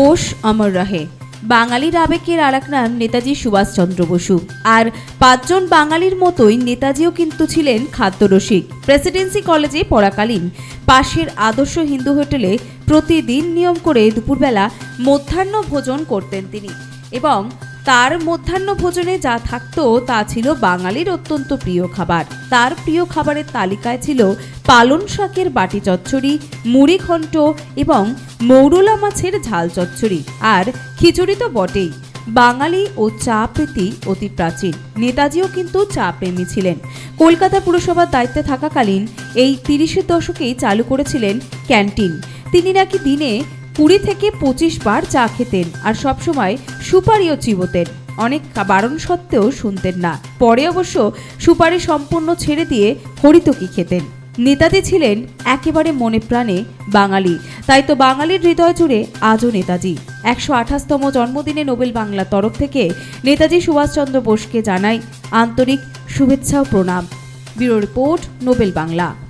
বোস, অমর রহে। বাঙালির আবেগের আর নাম নেতাজি সুভাষচন্দ্র বসু। আর পাঁচজন বাঙালির মতোই নেতাজিও কিন্তু ছিলেন খাদ্যরসিক। প্রেসিডেন্সি কলেজে পড়াকালীন পাশের আদর্শ হিন্দু হোটেলে প্রতিদিন নিয়ম করে দুপুরবেলা মধ্যাহ্ন ভোজন করতেন তিনি। এবং তার মধ্যাহ্ন ভোজনে যা থাকতো, তা ছিল বাঙালির অত্যন্ত প্রিয় খাবার। তার প্রিয় খাবারের তালিকায় ছিল পালন শাকের বাটি চচ্চড়ি, মুড়ি ঘণ্ট এবং মৌরলা মাছের ঝাল চচ্চড়ি আর খিচুড়ি তো বটেই। বাঙালি ও চা প্রীতি অতি প্রাচীন। নেতাজিও কিন্তু চা প্রেমী ছিলেন। কলকাতা পুরসভার দায়িত্বে থাকাকালীন এই তিরিশের দশকেই চালু করেছিলেন ক্যান্টিন। তিনি নাকি দিনে কুড়ি থেকে পঁচিশ বার চা খেতেন আর সবসময় সুপারিও চিবোতেন। অনেক বারণ সত্ত্বেও শুনতেন না। পরে অবশ্য সুপারি সম্পূর্ণ ছেড়ে দিয়ে হরিতকি খেতেন। নেতাজি ছিলেন একেবারে মনে প্রাণে বাঙালি। তাই তো বাঙালির হৃদয় জুড়ে আজও নেতাজি। একশো আঠাশতম জন্মদিনে নোবেল বাংলা তরফ থেকে নেতাজি সুভাষচন্দ্র বোসকে জানাই আন্তরিক শুভেচ্ছা ও প্রণাম। Bureau report, Nobel Bangla.